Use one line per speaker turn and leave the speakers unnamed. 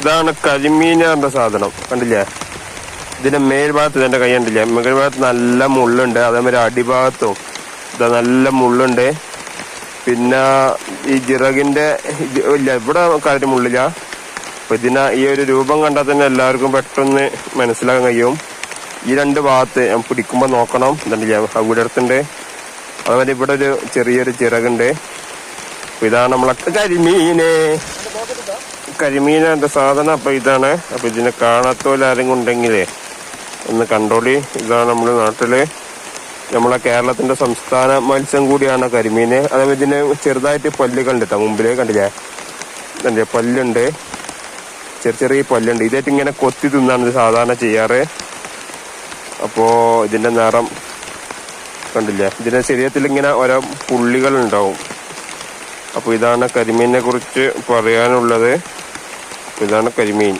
ഇതാണ് കരിമീൻ സാധനം. കണ്ടില്ലേ? ഇതിന്റെ മേൽഭാഗത്ത് ഇതെന്റെ കൈ കണ്ടില്ലേ? മേൽഭാഗത്ത് ഭാഗത്ത് നല്ല മുള്ളുണ്ട്. അതേമാതിരി അടിഭാഗത്തും ഇതാ നല്ല മുള്ളുണ്ട്. പിന്നെ ഈ ജിറകിന്റെ ഇല്ല ഇവിടെ കാര്യം മുള്ളില്ല. അപ്പൊ ഇതിനെ ഈ ഒരു രൂപം കണ്ടാൽ തന്നെ എല്ലാവർക്കും പെട്ടെന്ന് മനസ്സിലാക്കാൻ കഴിയും. ഈ രണ്ട് ഭാഗത്ത് പിടിക്കുമ്പോൾ പിടിക്കുമ്പോ നോക്കണം. കണ്ടില്ലേ? അവിടെ അടുത്തുണ്ട് അതുപോലെ ഇവിടെ ഒരു ചെറിയൊരു ചിറകുണ്ട് ഇതാണ് നമ്മളെ കരിമീന്. കരിമീൻ എന്റെ സാധനം. അപ്പം ഇതാണ്. അപ്പോൾ ഇതിനെ കാണാത്തോലെ ആരെങ്കിലും ഉണ്ടെങ്കിലേ ഒന്ന് കണ്ടോളി ഇതാണ് നമ്മുടെ നാട്ടിൽ നമ്മളെ കേരളത്തിന്റെ സംസ്ഥാന മത്സ്യം കൂടിയാണ് കരിമീൻ അതായത് ഇതിന് ചെറുതായിട്ട് പല്ല് കണ്ടിട്ടാ മുമ്പിലേ കണ്ടില്ലേ? കണ്ടില്ലേ? പല്ലുണ്ട്. ചെറിയ ചെറിയ പല്ലുണ്ട്. ഇതായിട്ട് ഇങ്ങനെ കൊത്തി തിന്നാണ് ഇത് സാധാരണ ചെയ്യാറ്. അപ്പോൾ ഇതിന്റെ നിറം കണ്ടില്ലേ? ഇതിന്റെ ശരീരത്തിൽ ഇങ്ങനെ ഓരോ പുള്ളികൾ ഉണ്ടാവും അപ്പോൾ ഇതാണ് കരിമീനെ കുറിച്ച് പറയാനുള്ളത്. ഇതാണ് കരിമീൻ.